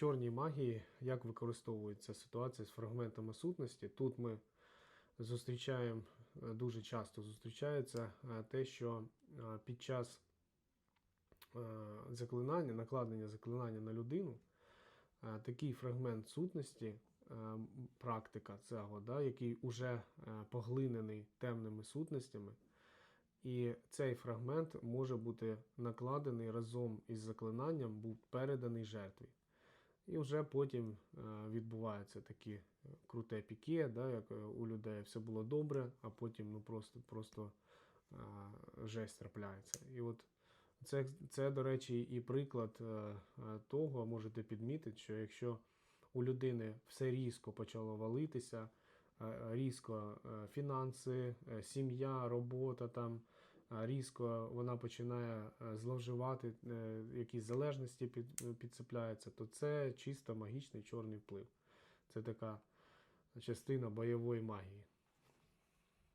чорній магії як використовується ситуація з фрагментами сутності. Тут ми зустрічаємо е, дуже часто зустрічається е, те, що е, під час заклинання, накладення заклинання на людину, такий фрагмент сутності, практика цього, да, який уже поглинений темними сутностями. І цей фрагмент може бути накладений разом із заклинанням, був переданий жертві. І вже потім е, відбуваються такі е, круте піке, да, як е, у людей все було добре, а потім ну, просто, просто жесть трапляється. І от це, це, до речі, і приклад того, можете підмітити, що якщо у людини все різко почало валитися, різко фінанси, сім'я, робота там. Різко вона починає е, зловживати, е, якісь залежності під, підцепляються, то це чисто магічний чорний вплив. Це така частина бойової магії.